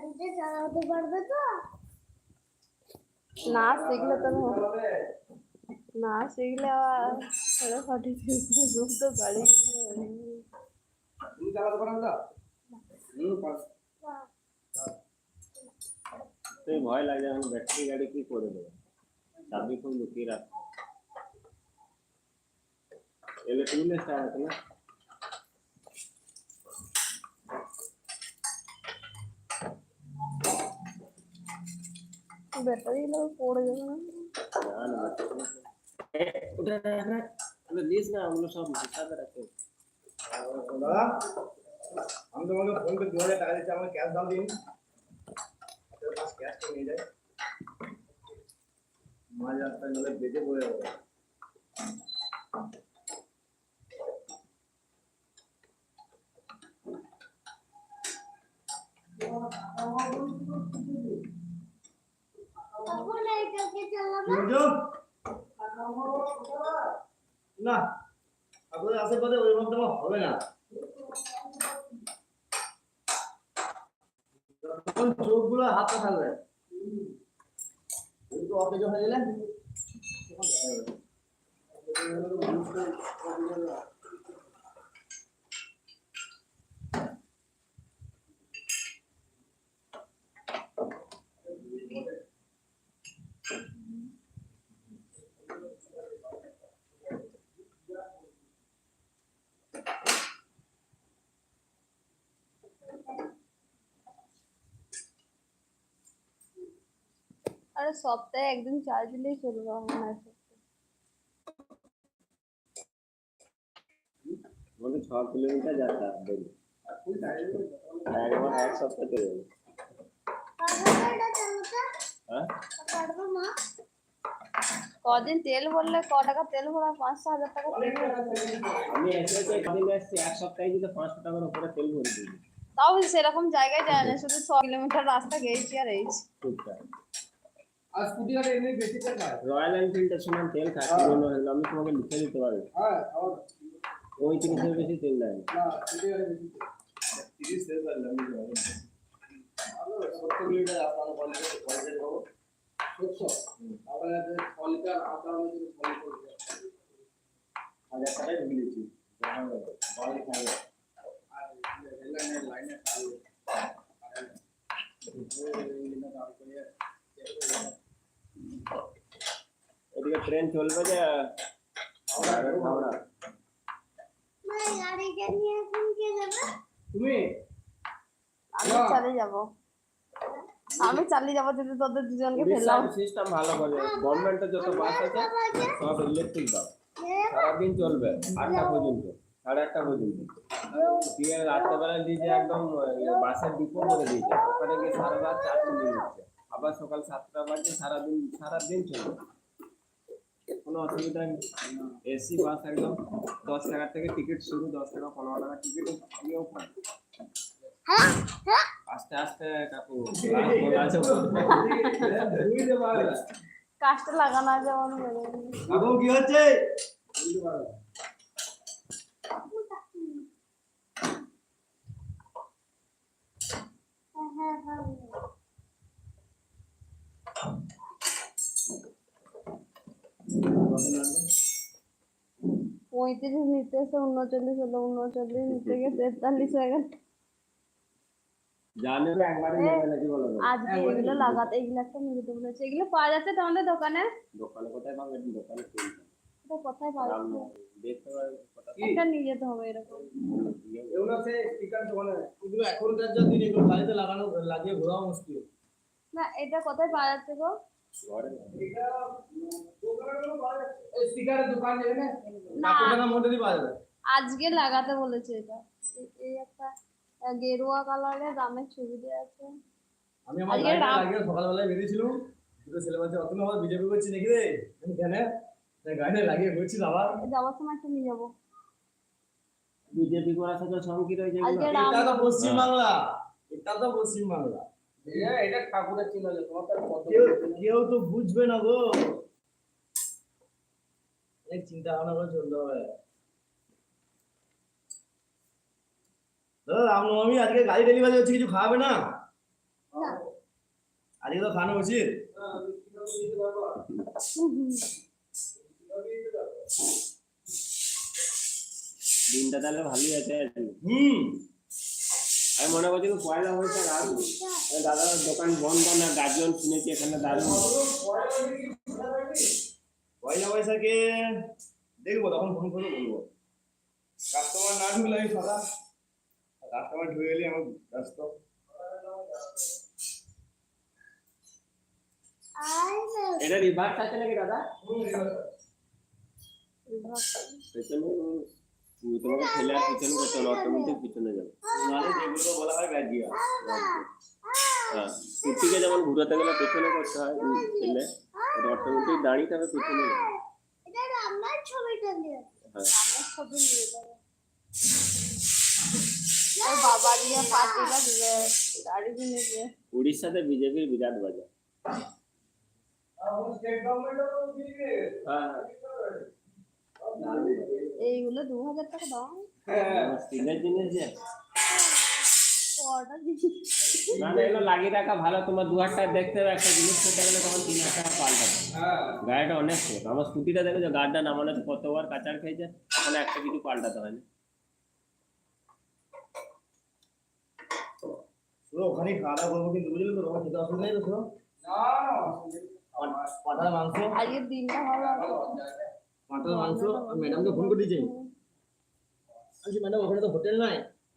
গাড়িতে চালাতে পারবে তো? না শিখলে তো না শিখলে আবার ফটোফটি তো গাড়ি তুমি চালাতে পারো না? হুম ভয় লাগে আমি ব্যাটারি গাড়ি কি করে দেবো? চাবি খুব লুকিয়ে রাখব এলে টুইলেস আছে না? ব্যাটারি লোক পড়ে যাবে না না না এ, ওটা রাখ রাখ ওগুলো দিস না ওগুলো সব হিসাবে রাখে দাদা আমি তোমাকে ফোন করে দু হাজার টাকা দিচ্ছি আমাকে ক্যাশ দাও দিন তোর কাছে ক্যাশ তো নিয়ে যায় মাঝ রাস্তায় নাহলে বেঁচে পড়ে যাব তখন এইটাকে চালাবো বুঝছ আপনাদের হবে না। তখন চোখগুলো হাতে থাকবে একটু অকেজ হয়ে গেলে সপ্তাহে একদিন চার্জ দিলেই চলবে আমার ছ কিলোমিটার ডেলি এক সপ্তাহ চলে যাবে। হ্যাঁ? মা কদিন তেল ভরলে ক টাকা তেল ভরা পাঁচশো হাজার টাকা তেল আমি কদিন এক সপ্তাহে যদি পাঁচশো টাকার উপরে তেল ভরে দিই তাও সেরকম জায়গায় যায় না শুধু ছ কিলোমিটার রাস্তা গেছি আর টুকটাক আর স্কুটি গাড়ি এমনি বেশি তেল খায় রয়্যাল এনফিল্ডের সময় তেল খাচ্ছি জন্য হলো আমি তোমাকে লিখে দিতে পারব। হ্যাঁ ওই তিরিশের বেশি তেল দেয় না। না স্কুটি বেশি তেল। তিরিশ তেল আমি যাব সত্তর লিটার আপনার কলেজে কলেজে সত্তর? আপনার ছ লিটার আপনার মধ্যে ছ লিটার হাজার টাকায় ঢুকে দিচ্ছি বাড়ি খাবে। আর লাইনে খাবে। এদিকে ট্রেন চলবে যে তুমি? আমি চালিয়ে যাব। আমি চালিয়ে যাব যদি তোদের দুজনকে ফেললাম। সিস্টেম ভালো করে। গভর্নমেন্টের যত বাস আছে সব ইলেকট্রিক বাস সারাদিন চলবে আটটা পর্যন্ত সাড়ে আটটা পর্যন্ত। দিয়ে রাত্রেবেলা দিয়ে যে একদম বাসের ডিপো করে দিয়েছে। ওখানে গিয়ে সারা রাত চার্জ নিয়ে নিচ্ছে আবার সকাল সাতটা বাজে সারাদিন সারাদিন চলবে। কোনো অসুবিধা নেই। এসি বাস একদম দশ টাকা থেকে টিকিট শুরু দশ টাকা পনেরো টাকা টিকিট দিয়েও পায়। আস্তে আস্তে কাকু কাজটা লাগানো এখন কি হচ্ছে বুঝতে পারবে হ্যাঁ হ্যাঁ হ্যাঁ পঁয়ত্রিশ নিতে এসে উনচল্লিশ হলো উনচল্লিশ নিতে গিয়ে তেতাল্লিশ হয়ে গেল? আজকে এগুলো লাগাতে এগুলো একটা নিয়ে বলেছে এগুলো পাওয়া যাচ্ছে তোমাদের দোকানে? দোকানে কোথায় পাবে? দোকানে কিনতে এটা কোথায় পাওয়া যাচ্ছে? দেখতে পাবে একটা নিয়ে যেতে হবে এরকম। এগুলো সে স্পিকার দোকানে। এগুলো এখনকার যা দিন এগুলো গাড়িতে লাগানো লাগিয়ে ঘোরা মুশকিল। না এটা কোথায় পাওয়া যাচ্ছে গো? ঘরে। এটা দোকান যেখানে পাওয়া যাবে আজকে লাগাতে বলেছে এটা। এই- একটা গেরুয়া কালারের রামের ছবি দেওয়া আছে। আমি আমার লাগিয়ে সকালবেলায় বেরিয়েছিলাম। দুটো ছেলে বলছে অত আমার বিজেপি করছি নাকি রে? আমি কেন? তাই লাগিয়ে ঘুরছি আবার। যাওয়ার সময় একটা নিয়ে যাব। বিজেপি করার সাথে রয়েছে আজকে এগুলো। এটা তো পশ্চিম বাংলা এটা তো পশ্চিম বাংলা এটা ঠাকুরের চিহ্ন আছে তোমার তো কত কেউ কেউ তো বুঝবে না গো। অনেক চিন্তা ভাবনা করে চলতে হবে। দাদা রামনবমী আজকে গাড়ি ডেলিভারি হচ্ছে কিছু খাওয়াবে না? আজকে তো খানো উচিত। দিনটা তাহলে ভালোই আছে হুম। আমি মনে করছি পয়লা বৈশাখ দাদার দোকান বন্ধ না গার্জিয়ন শুনেছি এখানে দারুণ। পয়লা বৈশাখে দেখব তখন ফোন করে বলব কাস্টমার না ঢুকলে আমি ফাঁকা কাস্টমার ঢুকে গেলে আমার ব্যস্ত আর এটা রিভার্স আছে নাকি দাদা পেছনে উম, তোমাকে ঠেলে আর পিছনে করতে হবে অটোমেটিক পিছনে যাবে মানে যেগুলো বলা হয় গাজিয়া হ্যাঁ কুর্তিকে যেমন ঘুরাতে গেলে পেছনে করতে হয় উম, ঠেলে অটোমেটিক দাঁড়িয়ে তবে পিছনে যাবে এটা আমার ছবিটা নিয়ে হ্যাঁ আমার ছবি নিয়ে যাবে ওর বাবা দিয়ে পার্টিটা দিবে গাড়ি কিনে দিয়ে উড়িষ্যাতে বিজেপির বিরাট বাজার হ্যাঁ এইগুলো দু হাজার টাকা দাম স্টিলের জিনিস যে অর্ডার না না এগুলো লাগিয়ে রাখা ভালো তোমার দু হাজার টাকা দেখতে হবে একটা জিনিস করতে গেলে তখন তিন হাজার টাকা পাল্টাবে গাড়িটা অনেক ছোট। আমার স্কুটিটা দেখো যে গাড়িটা নামানো কতবার কাচার খেয়েছে? একটা কিছু পাল্টাতে হয়নি। পুরো ওখানেই খাওয়া দাওয়া করব কিন্তু বুঝলি তো? তোমার খেতে অসুবিধা নেই তো পাঠার মাংস? আজকের দিনটা ভালো পাঠার মাংস? ম্যাডামকে ফোন করে দিয়েছি। ম্যাডাম ওখানে তো হোটেল নাই?